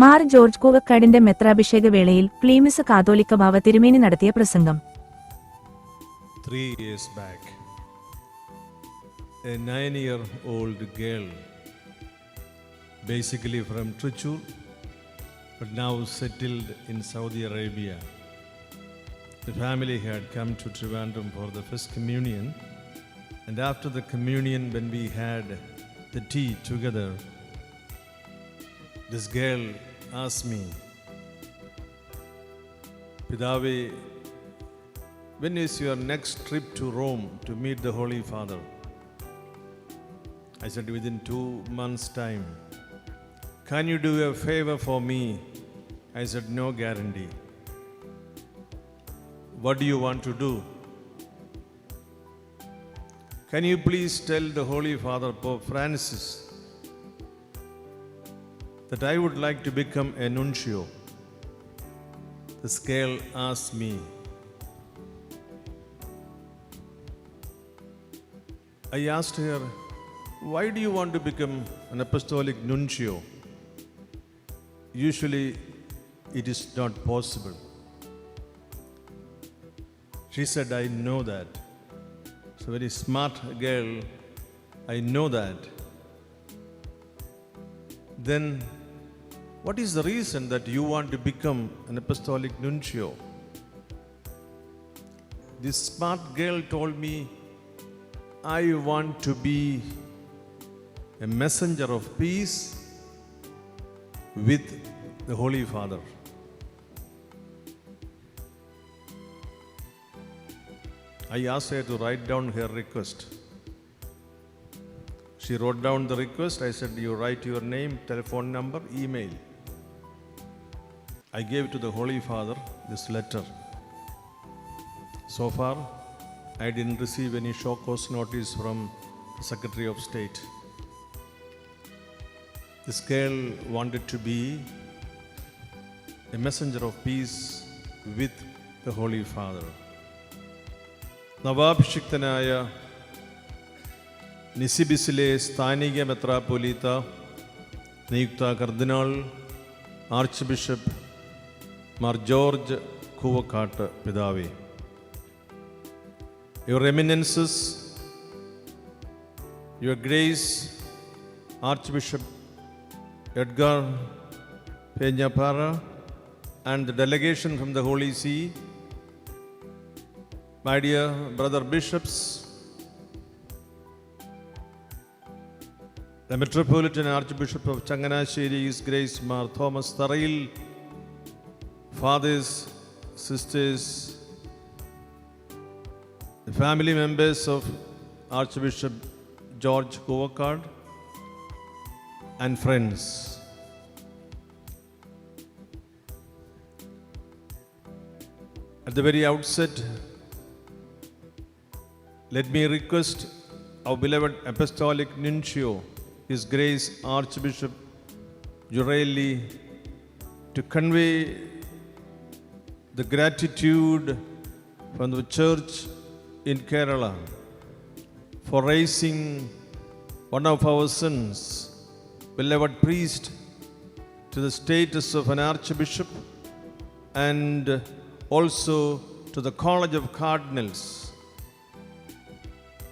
Mar George കൂവക്കാടിന്റെ മെത്രാഭിഷേക വേളയിൽ പ്ലീമിസ് കാതോലിക്ക ബാവ തിരുമേനി നടത്തിയ പ്രസംഗം. A nine year old girl, basically from Trichur, but now settled in Saudi Arabia. The family had come to Trivandrum for the first communion, and after the communion, when we had the tea together, this girl asked me, Pidave, when is your next trip to Rome to meet the Holy Father? I said, within two months' time. Can you do a favor for me? I said, no guarantee. What do you want to do? Can you please tell the Holy Father, Pope Francis, that I would like to become a nuncio? This girl asked me, I asked her, Why do you want to become an apostolic nuncio? Usually, it is not possible. She said, I know that. It's a very smart girl. I know that. Then, what is the reason that you want to become an apostolic nuncio? This smart girl told me, I want to be a messenger of peace with the Holy Father. I asked her to write down her request. She wrote down the request. I said, You write your name, telephone number, email. I gave to the Holy Father this letter. So far, I didn't receive any show cause notice from the Secretary of State. This girl wanted to be a messenger of peace with the Holy Father. നവാഭിഷിക്തനായ നിസിബിസിലെ സ്ഥാനിക മെത്രാപ്പൊലീത്ത നിയുക്ത കർദിനാൾ archbishop Mar George Koovakad പിതാവേ Your Eminences, Your Grace, Archbishop Edgar Peñapara, and the delegation from the Holy See, my dear brother bishops, the Metropolitan Archbishop of Changanasheri, His Grace Mar Thomas Tarail, fathers, sisters, the family members of Archbishop George Kovakad and friends. At the very outset, let me request our beloved Apostolic Nuncio, His Grace Archbishop Jureli, to convey the gratitude from the church in Kerala for raising one of our sons, beloved priest, to the status of an archbishop and also to the College of Cardinals.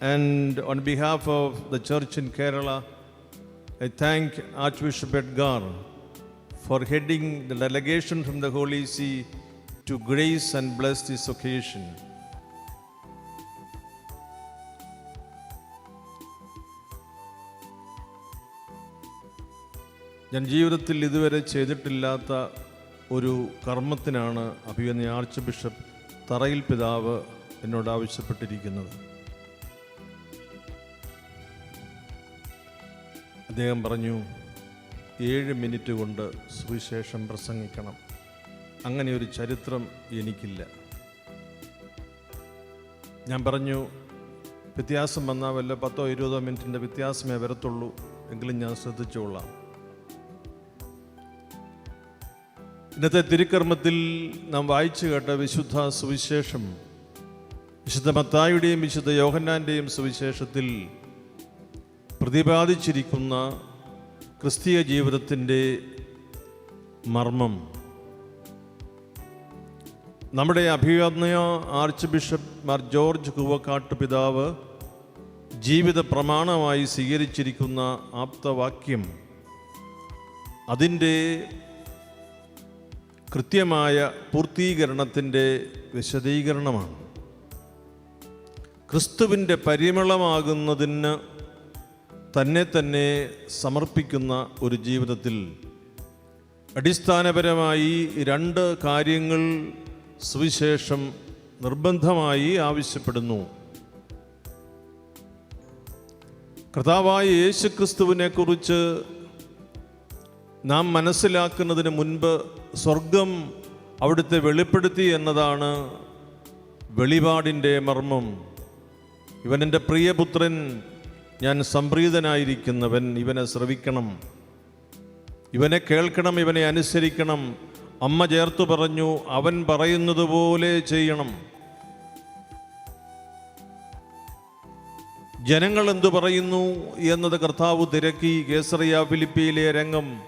And on behalf of the church in Kerala, I thank Archbishop Edgar for heading the delegation from the Holy See to grace and bless this occasion. ഞാൻ ജീവിതത്തിൽ ഇതുവരെ ചെയ്തിട്ടില്ലാത്ത ഒരു കർമ്മത്തിനാണ് അഭിവന്യ arch bishop തറയിൽ പിതാവ് എന്നോട് ആവശ്യപ്പെട്ടിരിക്കുന്നത് അദ്ദേഹം പറഞ്ഞു ഏഴ് മിനിറ്റ് കൊണ്ട് സുവിശേഷം പ്രസംഗിക്കണം അങ്ങനെ ഒരു ചരിത്രം എനിക്കില്ല. ഞാൻ പറഞ്ഞു വ്യത്യാസം വന്നാൽ വല്ല പത്തോ ഇരുപതോ മിനിറ്റിന്റെ വ്യത്യാസമേ വരത്തുള്ളൂ എങ്കിലും ഞാൻ ശ്രദ്ധിച്ചോളാം. ഇന്നത്തെ തിരുക്കർമ്മത്തിൽ നാം വായിച്ചു കേട്ട വിശുദ്ധ സുവിശേഷം വിശുദ്ധ മത്തായുടെയും വിശുദ്ധ യോഹന്നാന്റെയും സുവിശേഷത്തിൽ പ്രതിപാദിച്ചിരിക്കുന്ന ക്രിസ്തീയ ജീവിതത്തിന്റെ മർമ്മം. നമ്മുടെ അഭിയന്യ ആർച്ച് ബിഷപ്പ് മാർ ജോർജ് കുവക്കാട്ട് പിതാവ് ജീവിത പ്രമാണമായി സ്വീകരിച്ചിരിക്കുന്ന ആപ്തവാക്യം അതിന്റെ കൃത്യമായ പൂർത്തീകരണത്തിന്റെ വിശദീകരണമാണ്. ക്രിസ്തുവിന്റെ പരിമളമാകുന്നതിന് തന്നെ തന്നെ സമർപ്പിക്കുന്ന ഒരു ജീവിതത്തിൽ അടിസ്ഥാനപരമായി രണ്ട് കാര്യങ്ങൾ സുവിശേഷം നിർബന്ധമായി ആവശ്യപ്പെടുന്നു. കർത്താവായ യേശുക്രിസ്തുവിനെക്കുറിച്ച് നാം മനസ്സിലാക്കുന്നതിന് മുൻപ് സ്വർഗം അവിടുത്തെ വെളിപ്പെടുത്തി എന്നതാണ് വെളിപാടിന്റെ മർമ്മം. ഇവൻ എന്റെ പ്രിയപുത്രൻ ഞാൻ സംപ്രീതനായിരിക്കുന്നവൻ ഇവനെ ശ്രവിക്കണം. ഇവനെ കേൾക്കണം ഇവനെ അനുസരിക്കണം. അമ്മ ചേർത്തു പറഞ്ഞു അവൻ പറയുന്നത് പോലെ ചെയ്യണം. ജനങ്ങൾ എന്തു പറയുന്നു എന്നത് കർത്താവ് തിരക്കി കേസറിയ ഫിലിപ്പിയിലെ രംഗം.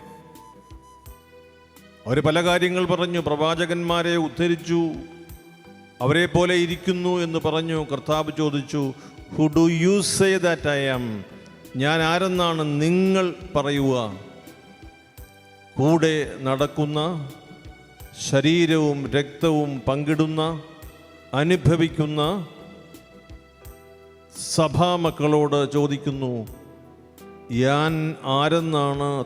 അവർ പല കാര്യങ്ങൾ പറഞ്ഞു പ്രവാചകന്മാരെ ഉദ്ധരിച്ചു അവരെ പോലെ ഇരിക്കുന്നു എന്ന് പറഞ്ഞു. കർത്താവ് ചോദിച്ചു who do you say that I am ഞാൻ ആരെന്നാണ് നിങ്ങൾ പറയുക? കൂടെ നടക്കുന്ന ശരീരവും രക്തവും പങ്കിടുന്ന അനുഭവിക്കുന്ന സഭാമക്കളോട് ചോദിക്കുന്നു ഞാൻ ആരെന്നാണ്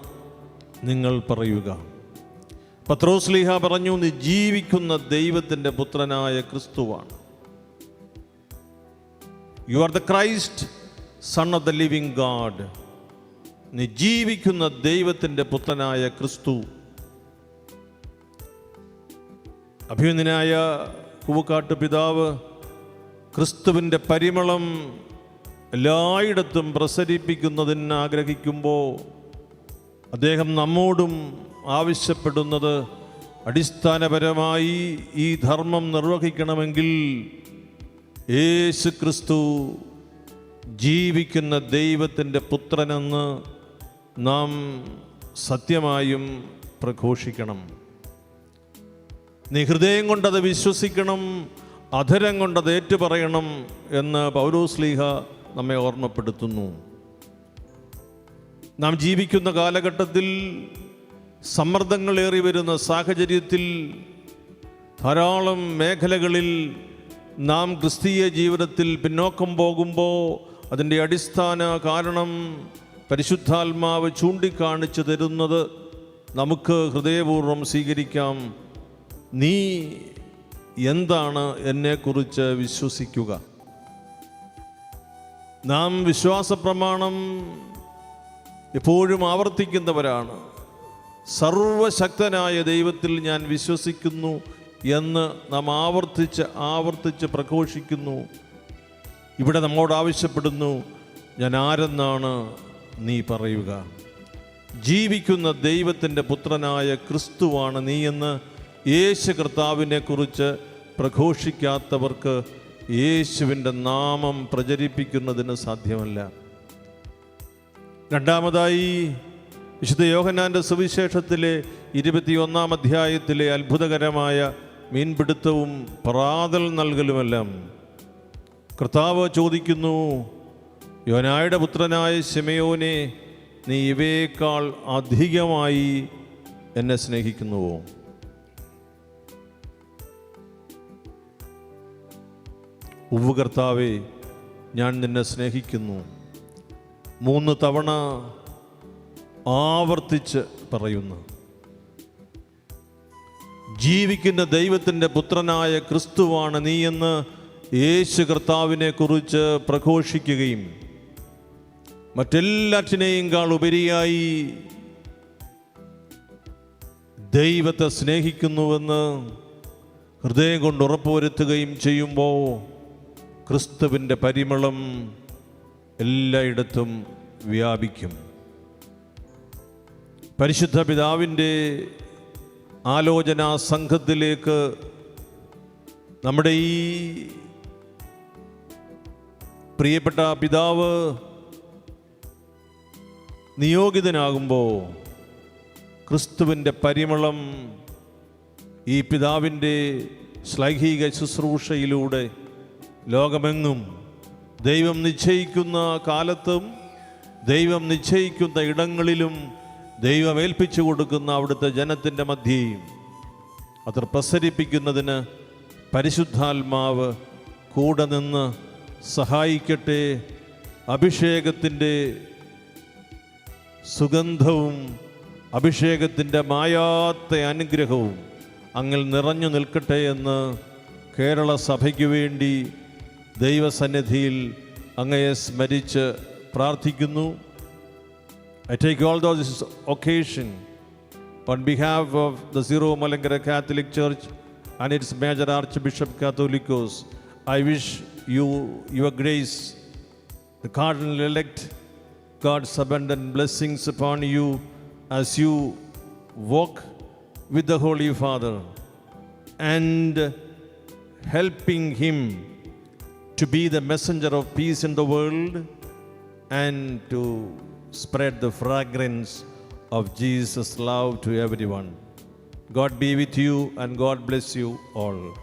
നിങ്ങൾ പറയുക? പത്രോസ്ലിഹ പറഞ്ഞു നീ ജീവിക്കുന്ന ദൈവത്തിന്റെ പുത്രനായ ക്രിസ്തുവാണ്. You are the Christ son of the living God നീ ജീവിക്കുന്ന ദൈവത്തിന്റെ പുത്രനായ ക്രിസ്തു അഭിനന്ദനായ കൂവക്കാട്ട് പിതാവ് ക്രിസ്തുവിന്റെ പരിമളം എല്ലായിടത്തും പ്രസരിപ്പിക്കുന്നതിന് ആഗ്രഹിക്കുമ്പോൾ അദ്ദേഹം നമ്മോടും ആവശ്യപ്പെടുന്നത് അടിസ്ഥാനപരമായി ഈ ധർമ്മം നിർവഹിക്കണമെങ്കിൽ യേശു ക്രിസ്തു ജീവിക്കുന്ന ദൈവത്തിന്റെ പുത്രനെന്ന് നാം സത്യമായും പ്രഘോഷിക്കണം. നീ ഹൃദയം കൊണ്ടത് വിശ്വസിക്കണം അധരം കൊണ്ടത് ഏറ്റുപറയണം എന്ന് പൗലോസ്ലീഹ നമ്മെ ഓർമ്മപ്പെടുത്തുന്നു. നാം ജീവിക്കുന്ന കാലഘട്ടത്തിൽ സമ്മർദ്ദങ്ങളേറി വരുന്ന സാഹചര്യത്തിൽ ധാരാളം മേഖലകളിൽ നാം ക്രിസ്തീയ ജീവിതത്തിൽ പിന്നോക്കം പോകുമ്പോൾ അതിന്റെ അടിസ്ഥാന കാരണം പരിശുദ്ധാത്മാവ് ചൂണ്ടിക്കാണിച്ചു തരുന്നത് നമുക്ക് ഹൃദയപൂർവം സ്വീകരിക്കാം. നീ എന്താണ് എന്നെക്കുറിച്ച് വിശ്വസിക്കുക? നാം വിശ്വാസ പ്രമാണം എപ്പോഴും ആവർത്തിക്കുന്നവരാണ്. സർവശക്തനായ ദൈവത്തിൽ ഞാൻ വിശ്വസിക്കുന്നു എന്ന് നാം ആവർത്തിച്ച് ആവർത്തിച്ച് പ്രഘോഷിക്കുന്നു. ഇവിടെ നമ്മോട് ആവശ്യപ്പെടുന്നു ഞാൻ ആരെന്നാണ് നീ പറയുക? ജീവിക്കുന്ന ദൈവത്തിന്റെ പുത്രനായ ക്രിസ്തുവാണ് നീ എന്ന് യേശു കർത്താവിനെ കുറിച്ച് പ്രഘോഷിക്കാത്തവർക്ക് യേശുവിന്റെ നാമം പ്രചരിപ്പിക്കുന്നതിന് സാധ്യമല്ല. രണ്ടാമതായി വിശുദ്ധ യോഹനാന്റെ സുവിശേഷത്തിലെ ഇരുപത്തിയൊന്നാം അധ്യായത്തിലെ അത്ഭുതകരമായ മീൻപിടുത്തവും പ്രാതൽ നൽകലുമെല്ലാം കർത്താവ് ചോദിക്കുന്നു യോനായുടെ പുത്രനായ ശിമയോനെ നീ ഇവയേക്കാൾ അധികമായി എന്നെ സ്നേഹിക്കുന്നുവോ? ഉവ്വ് കർത്താവേ ഞാൻ നിന്നെ സ്നേഹിക്കുന്നു. മൂന്ന് തവണ ആവർത്തിച്ച് പറയുന്നു. ജീവിക്കുന്ന ദൈവത്തിന്റെ പുത്രനായ ക്രിസ്തുവാണ് നീയെന്ന് യേശു കർത്താവിനെ കുറിച്ച് പ്രഘോഷിക്കുകയും മറ്റെല്ലാറ്റിനെയും കാൾ ഉപരിയായി ദൈവത്തെ സ്നേഹിക്കുന്നുവെന്ന് ഹൃദയം കൊണ്ട് ഉറപ്പുവരുത്തുകയും ചെയ്യുമ്പോൾ ക്രിസ്തുവിന്റെ പരിമളം എല്ലായിടത്തും വ്യാപിക്കും. പരിശുദ്ധ പിതാവിന്റെ ആലോചനാ സംഘത്തിലേക്ക് നമ്മുടെ ഈ പ്രിയപ്പെട്ട പിതാവ് നിയോഗിതനാകുമ്പോൾ ക്രിസ്തുവിന്റെ പരിമളം ഈ പിതാവിന്റെ ശ്ലൈഹിക ശുശ്രൂഷയിലൂടെ ലോകമെങ്ങും ദൈവം നിശ്ചയിക്കുന്ന കാലത്തും ദൈവം നിശ്ചയിക്കുന്ന ഇടങ്ങളിലും ദൈവം ഏൽപ്പിച്ചു കൊടുക്കുന്ന അവിടുത്തെ ജനത്തിന്റെ മധ്യേയും അത് പ്രസരിപ്പിക്കുന്നതിന് പരിശുദ്ധാത്മാവ് കൂടെ നിന്ന് സഹായിക്കട്ടെ. അഭിഷേകത്തിന്റെ സുഗന്ധവും അഭിഷേകത്തിന്റെ മായാത്ത അനുഗ്രഹവും അങ്ങിൽ നിറഞ്ഞു നിൽക്കട്ടെ എന്ന് കേരള സഭയ്ക്ക് വേണ്ടി ദൈവസന്നിധിയിൽ അങ്ങയെ സ്മരിച്ച് പ്രാർത്ഥിക്കുന്നു I take all those occasion on behalf of the Zero Malankara Catholic Church and its Major Archbishop Catholicos. I wish you, your grace, the Cardinal elect, God's abundant blessings upon you as you walk with the Holy Father and helping Him to be the messenger of peace in the world and to spread the fragrance of Jesus' love to everyone. God be with you and God bless you all.